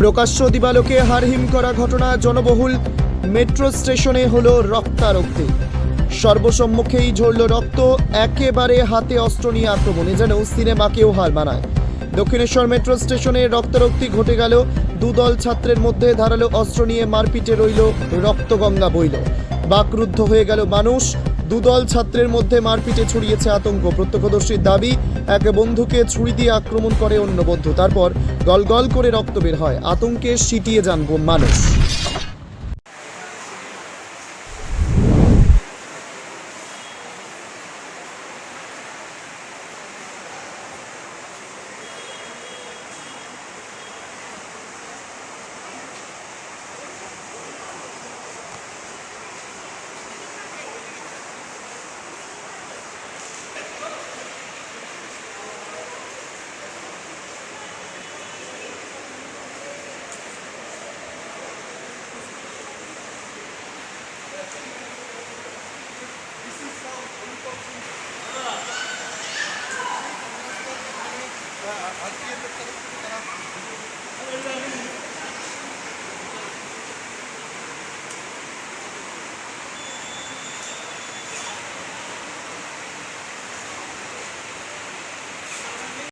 প্রকাশ্য দিবালোকে হারহিম করা ঘটনা জনবহুল। মেট্রো স্টেশনে হলো রক্তারক্তি। সর্বসম্মুখেই ঝরল রক্ত, একেবারে হাতে অস্ত্র নিয়ে আক্রমণে যেন সিনেমাকেও হার মানায়। দক্ষিণেশ্বর মেট্রো স্টেশনে রক্তারক্তি ঘটে গেল। দুদল ছাত্রের মধ্যে ধারালো অস্ত্র নিয়ে মারপিটে রইল রক্তগঙ্গা বইল বাকরুদ্ধ হয়ে গেল মানুষ দুদল ছাত্রের মধ্যে মারপিটে ছড়িয়েছে আতঙ্ক। প্রত্যক্ষদর্শীর দাবি, এক বন্ধুকে ছুরি দিয়ে আক্রমণ করে অন্য বন্ধু। তারপর গলগল করে রক্ত বের হয়। আতঙ্কে সিটিয়ে যান মানুষ। ಅಕ್ಕಿಯನ್ನು